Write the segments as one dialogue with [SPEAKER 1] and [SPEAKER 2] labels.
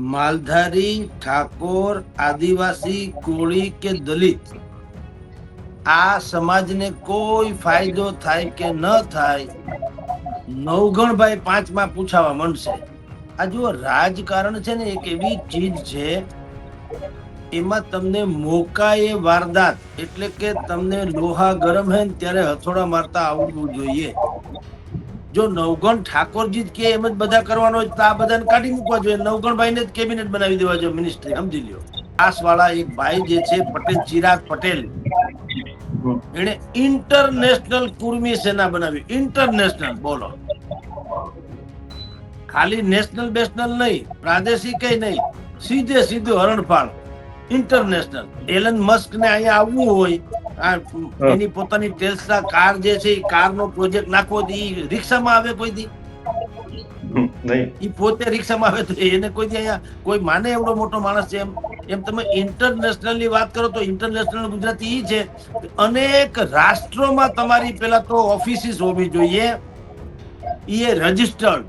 [SPEAKER 1] માલધારી ઠાકોર આદિવાસી કોળી કે દલિત? આ સમાજને કોઈ ફાયદો થાય કે ન થાય, નવગણભાઈ પાંચમાં પૂછાવા માંડશે. આ જો રાજકારણ છે ને એક એવી ચીજ છે, એમાં તમને મોકાએ વારદાત, એટલે કે તમને લોહા ગરમ હે ત્યારે હથોડા મારતા આવડવું જોઈએ. જો નવગણ ઠાકોરજી કે એમ જ બધા કરવાનો તો આ બધાને કાઢી મૂકવા જોઈએ. નવગણભાઈને જ કેબિનેટ બનાવી દેવા જોઈએ મિનિસ્ટ્રી સમજી લ્યો. પાસ વાળા એક ભાઈ જે છે, પટેલ, ચિરાગ પટેલ. એને ઇન્ટરનેશનલ કુર્મી સેના બનાવી. ઇન્ટરનેશનલ બોલો. ખાલી નેશનલ બેશનલ નહીં, પ્રાદેશિક નહીં, સીધે સીધું હરણફાળ. ઇન્ટરનેશનલ એલન મસ્ક ને અહીંયા આવવું હોય એની પોતાની ટેસ્લા કાર જે છે એ કાર નો પ્રોજેક્ટ નાખવો ઈ રિક્ષામાં આવે કોઈ દી?
[SPEAKER 2] નહીં.
[SPEAKER 1] ઈ પોતે રિક્ષામાં આવે તો એને કોઈ દી અહીંયા કોઈ માને એવડો મોટો માણસ છે એમ? એમ તમે ઇન્ટરનેશનલની વાત કરો તો ઇન્ટરનેશનલ ગુજરાતી ઈ છે. અનેક રાષ્ટ્રોમાં તમારી પેલા તો ઓફિસીસ હોવી જોઈએ. એ રજિસ્ટર્ડ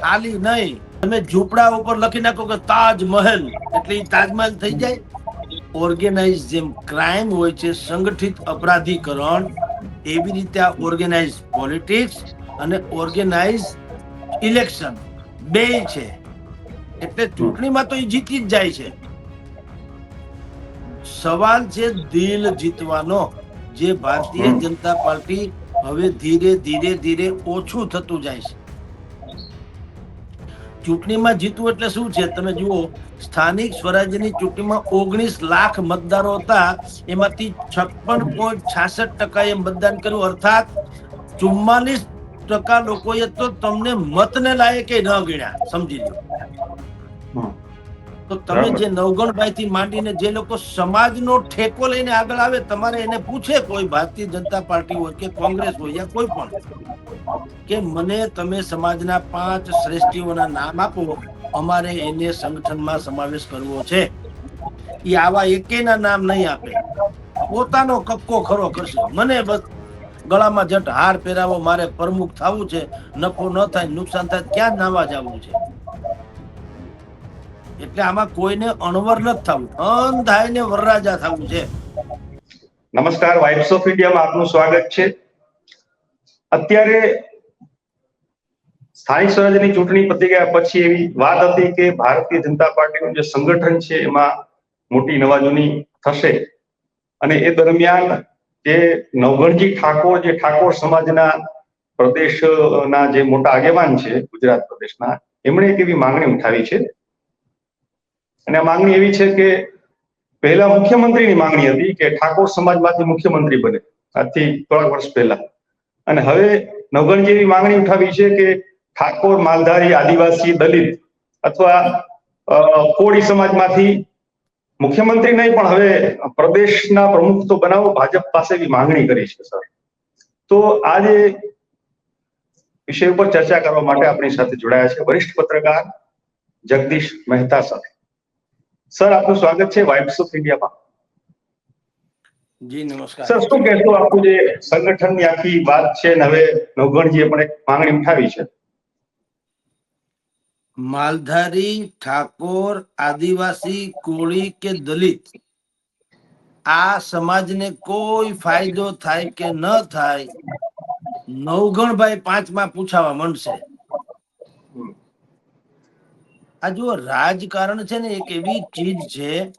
[SPEAKER 1] ખાલી નહીં. તમે ઝૂંપડા ઉપર લખી નાખો કે તાજમહેલ. એટલે તાજમહેલ થઈ જાય. ઓર્ગેનાઇઝ જેમ ક્રાઇમ હોય છે સંગઠિત અપરાધીકરણ એવી રીતે આ ઓર્ગેનાઇઝ પોલિટિક્સ અને ઓર્ગેનાઇઝ ઇલેક્શન બે છે. એટલે ચૂંટણીમાં તો એ જીતી જ જાય છે. સવાલ છે દિલ જીતવાનો જે ભારતીય જનતા પાર્ટી હવે ધીરે ધીરે ધીરે ઓછું થતું જાય છે. ચૂંટણીમાં જીતવું એટલે શું છે? તમે જુઓ, સ્થાનિક સ્વરાજ્યની ચૂંટણીમાં ઓગણીસ લાખ મતદારો હતા. એમાંથી છપ્પન પોઈન્ટ છાસઠ ટકાએ મતદાન કર્યું. અર્થાત ચુમ્માલીસ ટકા લોકોએ તો તમને મતને લાયકે ન ગણ્યા. સમજી લો. તો તમે જે નવગણભાઈ થી માંડીને જે લોકો સમાજનો ઠેકો લઈને આગળ આવે તમારે એને પૂછે કોઈ ભારતીય જનતા પાર્ટી હોય કે કોંગ્રેસ હોય યા કોઈ પણ કે મને તમે સમાજના પાંચ શ્રેષ્ઠીઓના નામ આપો અમારે એને સંગઠનમાં સમાવેશ કરવો છે. એ આવા એકેના નામ નહીં આપે. પોતાનો કક્કો ખરો કરશે. મને બસ ગળામાં જટ હાર પહેરાવો મારે પ્રમુખ થવું છે નફો ન થાય નુકસાન થાય ક્યાં નાવા જવું છે? એટલે આમાં કોઈને અણવર નથી થવું. અંધાઈને વરરાજા થવું છે.
[SPEAKER 2] નમસ્કાર વાઇબ્સ ઓફ ઇન્ડિયામાં આપનું સ્વાગત છે. અત્યારે સ્થાનિક સ્વરાજ્યની ચૂંટણી પતી ગયા પછી એવી વાત હતી કે ભારતીય જનતા પાર્ટીનું જે સંગઠન છે એમાં મોટી નવાજૂની થશે. અને એ દરમિયાન જે નવગણજી ઠાકોર, જે ઠાકોર સમાજના પ્રદેશના જે મોટા આગેવાન છે ગુજરાત પ્રદેશના, એમણે એક એવી માંગણી ઉઠાવી છે અને માંગણી એવી છે કે પહેલા મુખ્યમંત્રીની માંગણી હતી કે ઠાકોર સમાજમાંથી મુખ્યમંત્રી બને. આજથી થોડાક વર્ષ પહેલા. અને હવે નવગણજી માંગણી ઉઠાવી છે કે ઠાકોર માલધારી આદિવાસી દલિત અથવા કોળી સમાજમાંથી મુખ્યમંત્રી નહીં, પણ હવે પ્રદેશના પ્રમુખ તો બનાવો. ભાજપ પાસે માંગણી કરી છે, સર. તો આજે વિષય ઉપર ચર્ચા કરવા માટે આપણી સાથે જોડાયા છે વરિષ્ઠ પત્રકાર જગદીશ મહેતા સર સર આપનું સ્વાગત છે વાઇબ્સ ઓફ ઇન્ડિયામાં.
[SPEAKER 1] જી નમસ્કાર.
[SPEAKER 2] સર શું કહેશો આપણું જે સંગઠનની આખી વાત છે ને હવે નવગણજીએ પણ એક માંગણી ઉઠાવી છે?
[SPEAKER 1] માલધારી ઠાકોર આદિવાસી કોળી કે દલિત આ સમાજને કોઈ ફાયદો થાય કે ન થાય નવગણભાઈ પાંચમાં પૂછાવા માંડશે. જુઓ, રાજકારણ છે ને એક એવી ચીજ છે,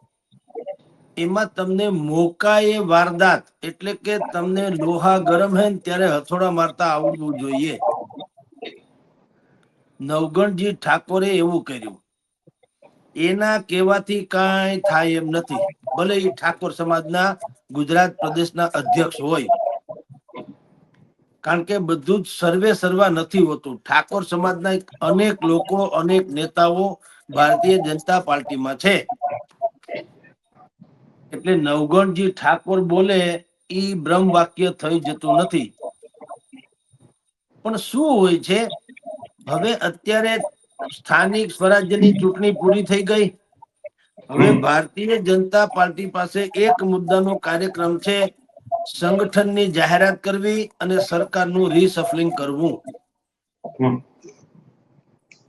[SPEAKER 1] એમાં તમને મોકાએ વારદાત, એટલે કે તમને લોહા ગરમ હે ત્યારે હથોડા મારતા આવડવું જોઈએ. નવગણજી ઠાકોરે એવું કર્યું. એના કહેવાથી કાંઈ થાય એમ નથી. ભલે એ ઠાકોર સમાજના ગુજરાત પ્રદેશના અધ્યક્ષ હોય. કારણ કે બધું જ સર્વે સર્વા નથી હોતું. ઠાકોર સમાજના અનેક લોકો, અનેક નેતાઓ ભારતીય જનતા પાર્ટીમાં છે. એટલે નવગણજી ઠાકોર બોલે, ઈ બ્રહ્મ વાક્ય થઈ જતું નથી. પણ શું હોય છે? હવે અત્યારે સ્થાનિક સ્વરાજ્યની ચૂંટણી પૂરી થઈ ગઈ. હવે ભારતીય જનતા પાર્ટી પાસે એક મુદ્દાનો કાર્યક્રમ છે. સંગઠનની જાહેરાત કરવી અને સરકારનું રીસફલિંગ કરવું.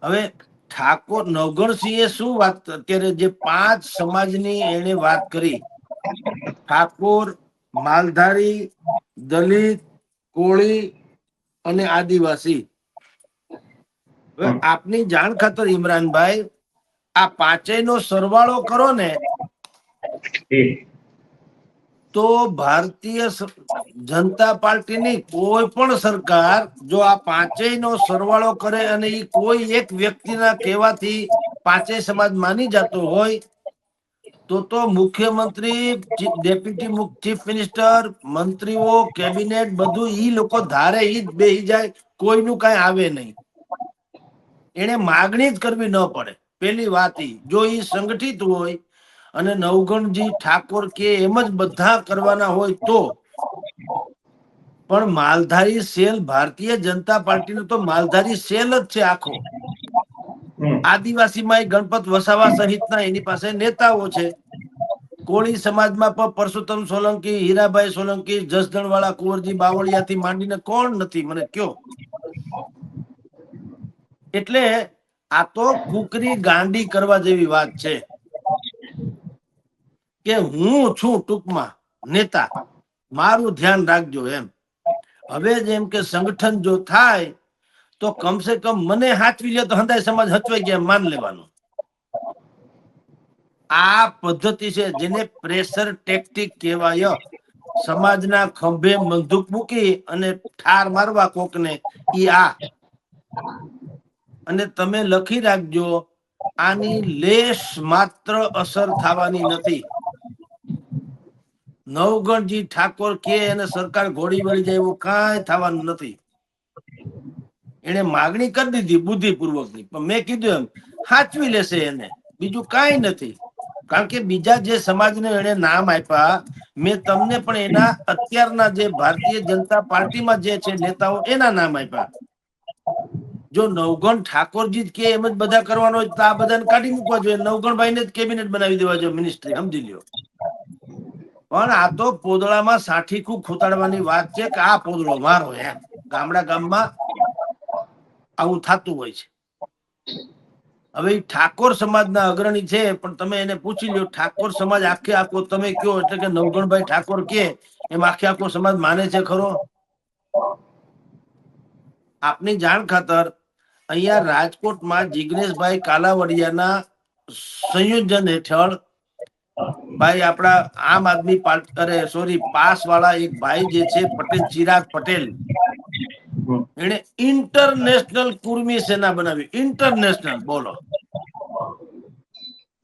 [SPEAKER 1] હવે ઠાકોર નવગણસિંહે શું વાત અત્યારે જે પાંચ સમાજની એને વાત કરી ઠાકોર માલધારી દલિત કોળી અને આદિવાસી. આપની જાણ ખાતર ઇમરાનભાઈ આ પાંચેય નો સરવાળો કરો ને. તો ભારતીય જનતા પાર્ટીની કોઈ પણ સરકાર જો આ પાંચેય નો સરવાળો કરે અને એ કોઈ એક વ્યક્તિના કહેવાથી પાંચેય સમાજ માની જતો હોય, તો તો મુખ્યમંત્રી ડેપ્યુટી ચીફ મિનિસ્ટર, મંત્રીઓ, કેબિનેટ બધું ઈ લોકો ધારે ઈ બેહી જાય, કોઈનું કઈ આવે નહીં. એને માગણી જ કરવી ન પડે. પેલી વાત જો ઈ સંગઠિત હોય અને નવગણજી ઠાકોર કે એમ જ બધા કરવાના હોય તો? પણ માલધારી સેલ ભારતીય જનતા પાર્ટીનો તો માલધારી સેલ જ છે આખો. આદિવાસીમાં ગણપત વસાવા સહિતના એની પાસે નેતાઓ છે. કોળી સમાજમાં પણ પરસોત્તમ સોલંકી હીરાભાઈ સોલંકી જસદણવાળા કુંવરજી બાવળિયાથી માંડીને કોણ નથી? મને કયો. એટલે આ તો કુકરી ગાંડી કરવા જેવી વાત છે. કે હું છું ટૂંકમાં નેતા, મારું ધ્યાન રાખજો એમ. હવે જેમ કે સંગઠન જો થાય, તો કમસે કમ મને હાચવી લે તો હંદાય સમાજ હચવાઈ ગયા માન લેવાનું. આ પદ્ધતિ છે જેને પ્રેશર ટેક્ટિક કહેવાય. સમાજના ખંભે બંદૂક મૂકી અને ઠાર મારવા કોકને, ઈ આ. અને તમે લખી રાખજો, આની લેશ માત્ર અસર થવાની નથી. નવગણજી ઠાકોર કે એને સરકાર ઘોડી વળી જાય એવું કાંઈ થવાનું નથી. એને માગણી કરી દીધી બુદ્ધિપૂર્વકની. પણ મેં કીધું એમ, સાચવી લેશે એને. બીજું કાંઈ નથી. કારણ કે બીજા જે સમાજને એને નામ આપ્યા, મેં તમને પણ એના અત્યારના જે ભારતીય જનતા પાર્ટીમાં જે છે નેતાઓ, એના નામ આપ્યા. જો નવગણ ઠાકોરજી કે એમ જ બધા કરવાનો હોય તો આ બધાને કાઢી મૂકવા જોઈએ. નવગણભાઈને જ કેબિનેટ બનાવી દેવા જોઈએ મિનિસ્ટ્રી સમજી લ્યો. પણ આ તો પોદળામાં સાઠી ખૂબ ખોતાડવાની વાત છે કે આ પોદળો મારો એમ. ગામડા ગામમાં આવું થતું હોય છે. હવે ઠાકોર સમાજના અગ્રણી છે, પણ તમે એને પૂછી લ્યો, ઠાકોર સમાજ આખે આખો તમે કયો? એટલે કે નવગણભાઈ ઠાકોર કે, એમ આખે આખો સમાજ માને છે ખરો? આપની જાણ ખાતર અહીંયા રાજકોટમાં જિગ્નેશભાઈ કાલાવડિયાના સંયોજન હેઠળ ભાઈ, આપણા આમ આદમી અરે સોરી પાસ વાળા એક ભાઈ જે છે, પટેલ, ચિરાગ પટેલ. એને ઇન્ટરનેશનલ કુર્મી સેના બનાવી. ઇન્ટરનેશનલ બોલો.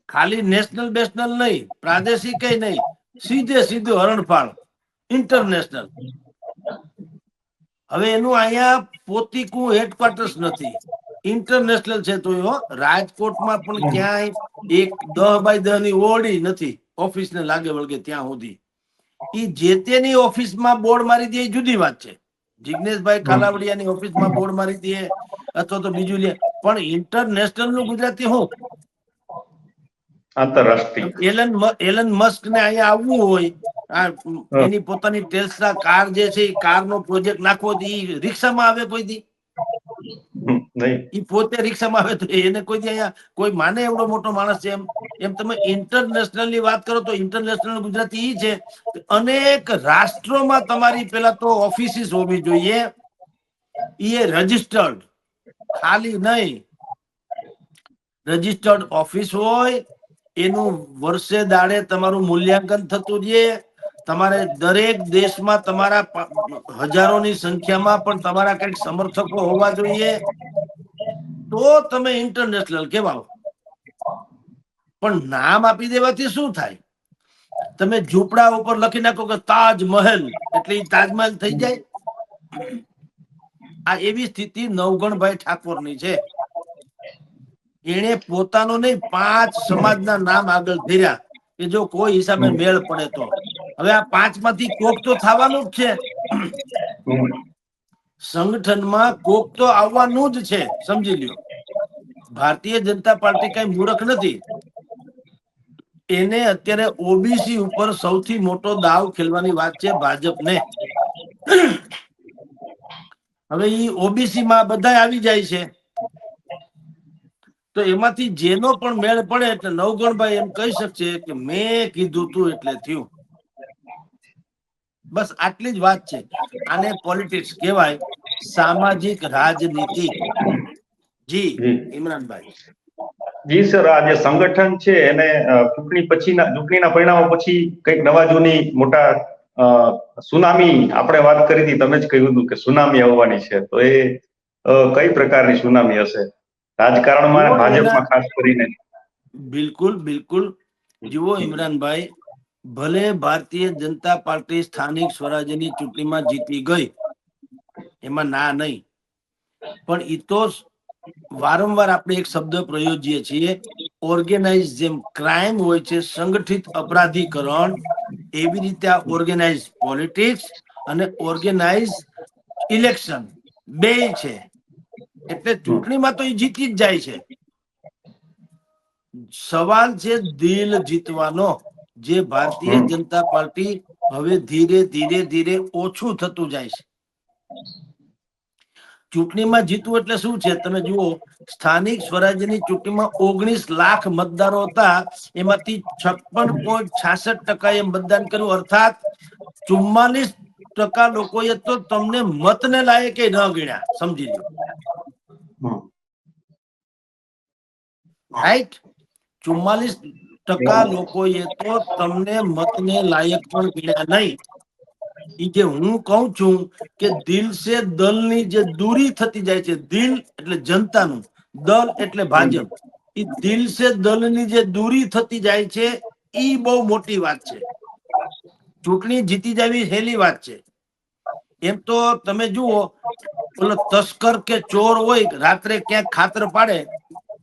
[SPEAKER 1] ખાલી નેશનલ બેશનલ નહીં, પ્રાદેશિક નહીં, સીધે સીધું હરણફાળ. ઇન્ટરનેશનલ હવે એનું અહીંયા પોતીકું હેડક્વાર્ટર્સ નથી. ઇન્ટરનેશનલ છે તો રાજકોટમાં પણ ક્યાંય એક દહ બાય દહની ઓરડી નથી. ઓફિસ ને લાગે વળગે ત્યાં સુધી. એ જે તેની ઓફિસમાં બોર્ડ મારી દે એ જુદી વાત છે. જિગ્નેશભાઈ કાલાવડિયાની ઓફિસમાં બોર્ડ મારી દે અથવા તો બીજું લે. પણ ઇન્ટરનેશનલનું ગુજરાતી હું?
[SPEAKER 2] આંતરરાષ્ટ્રીય.
[SPEAKER 1] એલન એલન મસ્ક ને અહીંયા આવવું હોય એની પોતાની ટેસ્લા કાર જે છે એ કાર નો પ્રોજેક્ટ નાખવો ઈ રિક્ષામાં આવે કોઈ દી.
[SPEAKER 2] નહીં.
[SPEAKER 1] એ પોતે રિક્ષામાં આવે તો એને કોઈ અહીંયા કોઈ માને એવડો મોટો માણસ છે એમ. એમ તમે ઇન્ટરનેશનલની વાત કરો તો ઇન્ટરનેશનલ ગુજરાતી ઈ છે. અનેક રાષ્ટ્રોમાં તમારી પેલા તો ઓફિસિસ હોવી જોઈએ. એ રજિસ્ટર્ડ ખાલી નહીં. રજિસ્ટર્ડ ઓફિસ હોય, એનું વર્ષે દાડે તમારું મૂલ્યાંકન થતું રહે. તમારે દરેક દેશમાં તમારા હજારોની સંખ્યામાં પણ તમારા કંઈક સમર્થકો હોવા જોઈએ. તો તમે ઇન્ટરનેશનલ કહેવાઓ. પણ નામ આપી દેવાથી શું થાય? તમે ઝૂંપડા ઉપર લખી નાખો કે તાજમહેલ, એટલે તાજમહેલ થઈ જાય. આ એવી સ્થિતિ નવગણભાઈ ઠાકોરની છે. એને પોતાનો નહીં, પાંચ સમાજના નામ આગળ ધર્યા કે જો કોઈ હિસાબે મેળ પડે તો. હવે આ પાંચમાંથી કોક તો થવાનું જ છે. સંગઠનમાં કોક તો આવવાનું જ છે, સમજી લ્યો. ભારતીય જનતા પાર્ટી કઈ મૂર્ખ નથી. એને અત્યારે ઓબીસી ઉપર સૌથી મોટો દાવ ખેલવાની વાત છે ભાજપને. હવે ઈ ઓબીસી માં બધા આવી જાય છે. તો એમાંથી જેનો પણ મેળ પડે એટલે નવગણભાઈ એમ કહી શકશે કે મેં કીધું તું એટલે થયું. બસ આટલી જ વાત છે. આને પોલિટિક્સ કહેવાય સામાજિક રાજનીતિ. જી. ઇમરાનભાઈ.
[SPEAKER 2] જી સર આ જે સંગઠન છે એને ચૂંટણી પછીના ચૂંટણીના પરિણામો પછી કંઈક નવા જૂની મોટા સુનામી આપણે વાત કરી હતી તમે જ કહ્યું હતું કે સુનામી આવવાની છે. તો એ કઈ પ્રકારની સુનામી હશે? રાજકારણમાં ભાજપમાં ખાસ કરીને.
[SPEAKER 1] બિલકુલ બિલકુલ. જુઓ ઇમરાનભાઈ ભલે ભારતીય જનતા પાર્ટી સ્થાનિક સ્વરાજ્યની ચૂંટણીમાં જીતી ગઈ, એમાં ના નહીં. પણ એ તો વારંવાર આપણે એક શબ્દ પ્રયોજીએ છીએ ઓર્ગેનાઇઝ જેમ ક્રાઇમ હોય છે, સંગઠિત અપરાધીકરણ. એવી રીતે આ ઓર્ગેનાઇઝ પોલિટિક્સ અને ઓર્ગેનાઇઝ ઇલેક્શન બે છે. એટલે ચૂંટણીમાં તો એ જીતી જ જાય છે. સવાલ છે દિલ જીતવાનો. જે ભારતીય જનતા પાર્ટી હવે ધીરે ધીરે ધીરે ઓછું થતું જાય છે. ચૂંટણીમાં જીતવું એટલે શું છે? તમે જુઓ સ્થાનિક સ્વરાજ્યની ચૂંટણીમાં ઓગણીસ લાખ મતદારો હતા. એમાંથી છપ્પન પોઈન્ટ છાસઠ ટકાએ મતદાન કર્યું. અર્થાત ચુમ્માલીસ ટકા લોકોએ તો તમને મતને લાયકે ન ગણ્યા. સમજી લો રાઈટ ચુમ્માલીસ ટકા લોકોએ તો તમને મતને લાયક પણ ગણ્યા નહીં. ઈ જે હું કહું છું કે દિલ સે દલની જે દૂરી થતી જાય છે દિલ એટલે જનતાનું દલ એટલે ભાજપ એ દિલ સે દલની જે દૂરી થતી જાય છે એ બહુ મોટી વાત છે. ચૂંટણી જીતી જવી સહેલી વાત છે. એમ તો તમે જુઓ પેલો તસ્કર કે ચોર હોય રાત્રે ક્યાંક ખાતર પાડે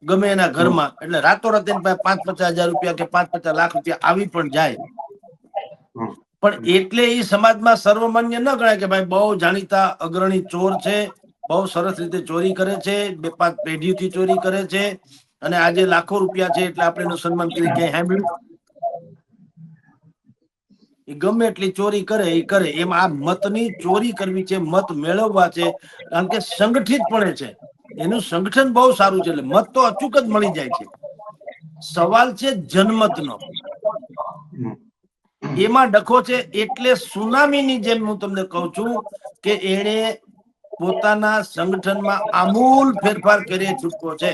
[SPEAKER 1] ગમે એના ઘરમાં. એટલે રાતોરાત એની પાસે પાંચ પચાસ હજાર રૂપિયા કે પાંચ પચાસ લાખ રૂપિયા આવી પણ જાય. પણ એટલે એ સમાજમાં સર્વમાન્ય ન ગણાય કે ભાઈ બહુ જાણીતા અગ્રણી ચોર છે બહુ સરસ રીતે ચોરી કરે છે બે પાંચ પેઢીથી ચોરી કરે છે અને આજે લાખો રૂપિયા છે એટલે આપણે એનું સન્માન કરી ક્યાંય સાંભળ્યું? એ ગમે એટલી ચોરી કરે એ કરે. એમ આ મતની ચોરી કરવી છે મત મેળવવા છે કારણ કે સંગઠિતપણે છે. એનું સંગઠન બહુ સારું છે એટલે મત તો અચૂક જ મળી જાય છે. સવાલ છે જનમતનો. એમાં ડખો છે એટલે સુનામીની જેમ હું તમને કહું છું કે એણે પોતાના સંગઠનમાં આમૂલ ફેરફાર કરી છૂટકો છે.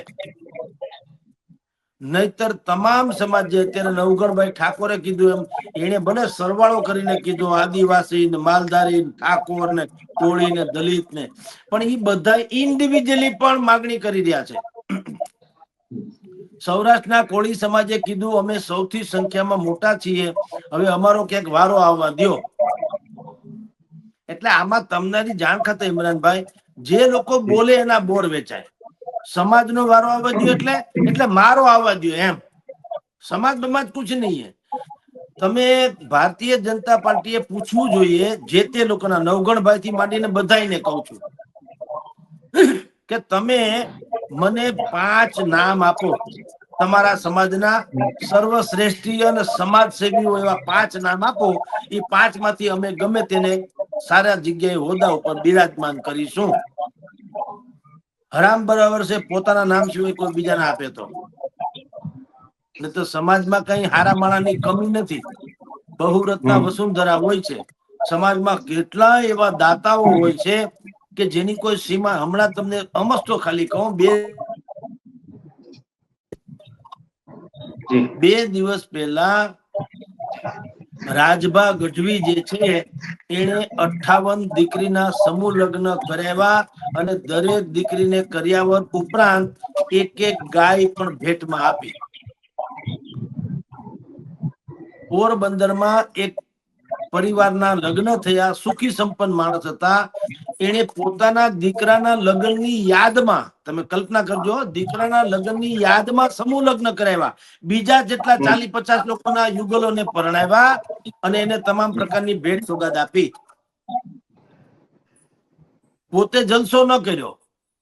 [SPEAKER 1] નહીતર તમામ સમાજ જે અત્યારે નવગણભાઈ ઠાકોરે કીધું એમ એને ભલે સરવાળો કરીને કીધું, આદિવાસી માલધારી ઠાકોર ને કોળી ને દલિત ને. પણ એ બધા ઇન્ડિવિજ્યુઅલી પણ માગણી કરી રહ્યા છે. સૌરાષ્ટ્રના કોળી સમાજે કીધું, અમે સૌથી સંખ્યામાં મોટા છીએ. હવે અમારો ક્યાંક વારો આવવા દ્યો. એટલે આમાં તમને જાણ ખાતે ઇમરાનભાઈ, જે લોકો બોલે એના બોર વેચાય. સમાજનો વારો આવવા દો એટલે એટલે મારો આવવા દો એમ. સમાજ બમાજ કુછ નહીં હે. તમે ભારતીય જનતા પાર્ટીએ પૂછવું જોઈએ જે તે લોકોના નવગણભાઈ થી માંડીને બધાને કહું છું. કે તમે મને પાંચ નામ આપો. તમારા સમાજના સર્વશ્રેષ્ઠી અને સમાજ સેવીઓ એવા પાંચ નામ આપો. એ પાંચમાંથી અમે ગમે તેને સારા જગ્યાએ હોદ્દા ઉપર બિરાજમાન કરીશું. હરામ બરાબર છે પોતાના નામ સિવાય કોઈ બીજાને આપે તો. તો સમાજમાં કઈ હારા માણાની કમી નથી. બહુરત્ના વસુંધરા હોય છે. સમાજમાં કેટલા એવા દાતાઓ હોય છે કે જેની કોઈ સીમા હમણાં તમને અમસ્તો ખાલી કહું બે બે દિવસ પહેલા રાજભા ગઢવી જે છે એને અઠાવન દીકરીના સમૂહ લગ્ન કરાવ્યા. અને દરેક દીકરીને કર્યાવર ઉપરાંત એક એક ગાય પણ ભેટમાં આપી. પોરબંદરમાં એક પરિવારના લગ્ન થયા, સુખી સંપન્ન માણસ હતા. એને પોતાના દીકરાના લગ્નની યાદમાં, તમે કલ્પના કરજો, દીકરાના લગ્નની યાદમાં સમૂહ લગ્ન કરાવ્યા. બીજા જેટલા. ચાલીસ પચાસ લોકોના યુગલોને પરણાવ્યા અને એને તમામ પ્રકારની ભેટ સોગાદ આપી. પોતે જલસો ન કર્યો.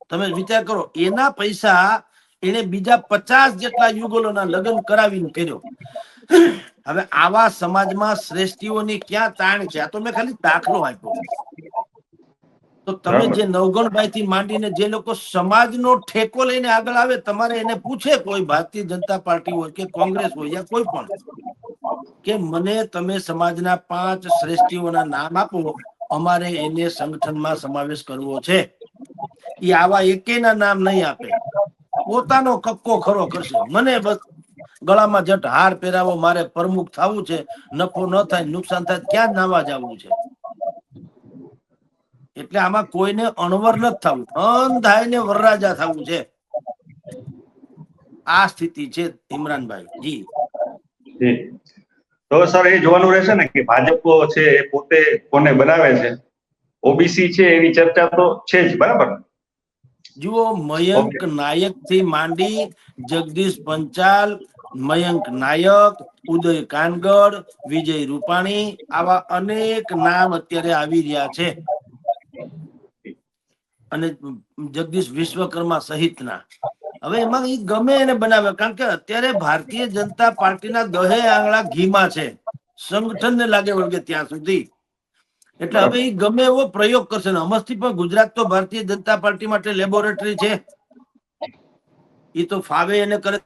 [SPEAKER 1] તમે વિચાર કરો એના પૈસા એને બીજા પચાસ જેટલા યુગલોના લગ્ન કરાવીને કર્યો. હવે આવા સમાજમાં શ્રેષ્ઠીઓની ક્યાં તાણ છે? આ તો મેં ખાલી દાખલો આપ્યો. તો તો તમે જે નવગણભાઈ થી માંડીને જે લોકો સમાજનો ઠેકો લઈને આગળ આવે તમારે એને પૂછે કોઈ ભારતીય જનતા પાર્ટી હોય કે કોંગ્રેસ હોય યા કોઈ પણ કે મને તમે સમાજના પાંચ શ્રેષ્ઠીઓના નામ આપો. અમારે એને સંગઠનમાં સમાવેશ કરવો છે. એ આવા એકેના નામ નહીં આપે. પોતાનો કક્કો ખરો કરશે. મને બસ ગળામાં જટ હાર પહેરાવો, મારે પ્રમુખ થવું છે. નફો ન થાય, નુકસાન થાય, ક્યાં નાવા જવું છે? એટલે આમાં કોઈને અણવર નથી થવું. અંધાઈને વરરાજા થવું છે. આ સ્થિતિ છે ઇમરાનભાઈ. જી.
[SPEAKER 2] તો સર એ જોવાનું રહેશે ને કે ભાજપ છે એ પોતે કોને બનાવે છે? ઓબીસી છે એવી ચર્ચા તો છે જ બરાબર?
[SPEAKER 1] જુઓ મયંક નાયકથી માંડી જગદીશ પંચાલ મયંક નાયક ઉદય કાનગડ વિજય રૂપાણી આવા અનેક નામ અત્યારે આવી રહ્યા છે. અને જગદીશ વિશ્વકર્મા સહિતના. હવે એમાં એ ગમે એને બનાવે, કારણ કે અત્યારે ભારતીય જનતા પાર્ટીના દહે આંગળા ઘીમાં છે. સંગઠનને લાગે વળગે ત્યાં સુધી. એટલે હવે એ ગમે એવો પ્રયોગ કરશે ને અમસ્થી પણ ગુજરાત તો ભારતીય જનતા પાર્ટી માટે લેબોરેટરી છે. એ તો ફાવે એને કરે.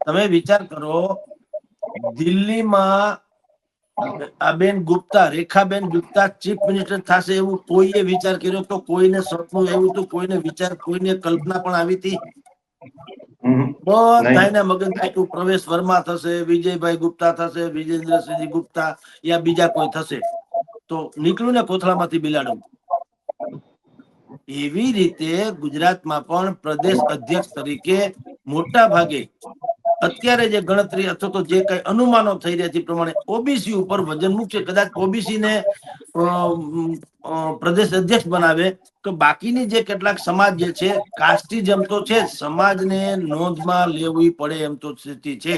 [SPEAKER 1] તમે વિચાર કરો, દિલ્હીમાં આ બેન ગુપ્તા રેખાબેન ગુપ્તા ચીફ મિનિસ્ટર થશે એવું કોઈએ વિચાર કર્યો તો કોઈને સપનું એવું તો કોઈને વિચાર કોઈને કલ્પના પણ આવી હતી. બધાના મગજ આટલું પ્રવેશ વર્મા થશે વિજયભાઈ ગુપ્તા થશે વિજેન્દ્રસિંહ ગુપ્તા યા બીજા કોઈ થશે? તો નીકળ્યું ને કોથળામાંથી બિલાડું. એવી રીતે ગુજરાતમાં પણ પ્રદેશ અધ્યક્ષ તરીકે મોટા ભાગે અત્યારે જે ગણતરી અથવા તો જે કઈ અનુમાનો થઈ રહ્યા છે પ્રમાણે ઓબીસી ઉપર વજન મૂકશે. કદાચ ઓબીસી ને પ્રદેશ અધ્યક્ષ બનાવે તો બાકીની જે કેટલાક સમાજ જે છે કાસ્ટિઝમ તો છે સમાજને નોંધમાં લેવી પડે એમ તો સ્થિતિ છે.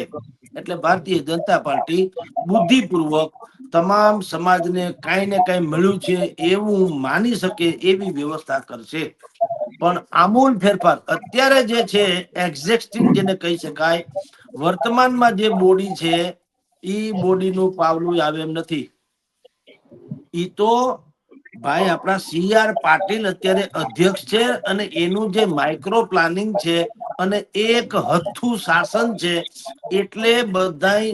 [SPEAKER 1] એટલે ભારતીય જનતા પાર્ટી બુદ્ધિપૂર્વક તમામ સમાજને કાંઈ ને કાંઈ મળ્યું છે એવું માની શકે એવી વ્યવસ્થા કરશે. પણ આમૂલ ફેરફાર અત્યારે જે છે એક્ઝેક્ટિંગ જેને કહી શકાય, વર્તમાનમાં જે બોડી છે એ બોડીનું પાવલું આવે એમ નથી. ઈ તો ભાઈ આપણા સી આર પાટીલ અત્યારે અધ્યક્ષ છે અને એનું જે માઇક્રો પ્લાનિંગ છે અને એક હથ્થું શાસન છે, એટલે બધાય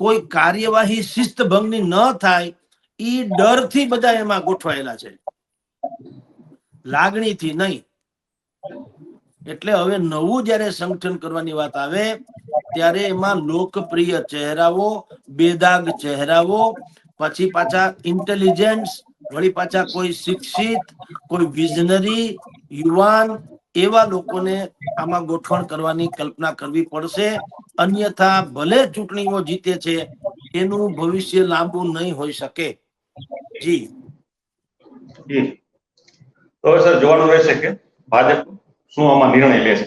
[SPEAKER 1] કોઈ કાર્યવાહી શિસ્ત ભંગની ન થાય, ઈ ડરથી બધા એમાં ગોઠવાયેલા છે. લાગણીથી નહીં. એટલે હવે નવું જ્યારે સંગઠન કરવાની વાત આવે, ત્યારે એમાં લોકપ્રિય ચહેરાઓ, બેદાગ ચહેરાઓ, પછી પાછા ઇન્ટેલિજન્સ વળી પાછા કોઈ શિક્ષિત, કોઈ વિઝનરી યુવાન એવા લોકોને આમાં ગોઠવણ કરવાની કલ્પના કરવી પડશે. અન્યથા ભલે ચૂંટણીઓ જીતે છે, એનું ભવિષ્ય લાંબુ નહીં હોઈ શકે. જી.
[SPEAKER 2] તો સર જોવાનું રહેશે કે ભાજપ શું આમાં નિર્ણય લેશે.